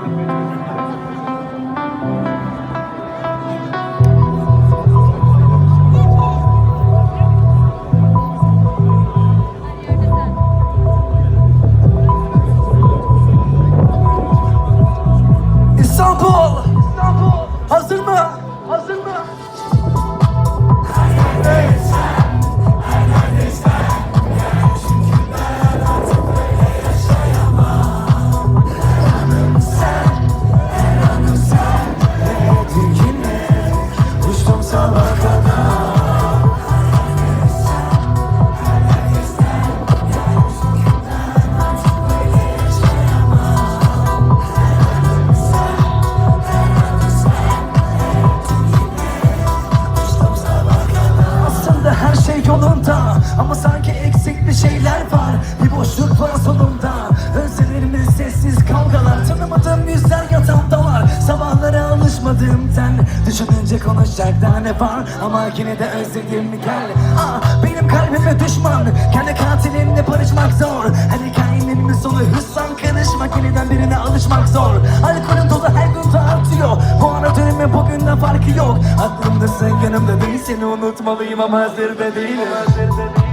İstanbul! İstanbul! Hazır mı? Hazır mı? Yolunda Ama sanki eksik bir şeyler var. Bir boşluk var sonunda. Özlerimin sessiz kavgalar. Tanımadığım yüzler yatağımdalar. Sabahlara alışmadığım ten Düşününce konuşacak daha ne var? Ama yine de özledim. Gel. Ah, Benim kalbime düşman. Kendi katilimle barışmak zor. Her hikayenin sonu hüsran karışmak Yeniden birine alışmak zor. Alkolün dolu her gün dağıtıyor Bu ara dönemi bugünden farkı yok. Aklımdasın yanımda değil Seni unutmalıyım ama hazır da değilim Hazır da değilim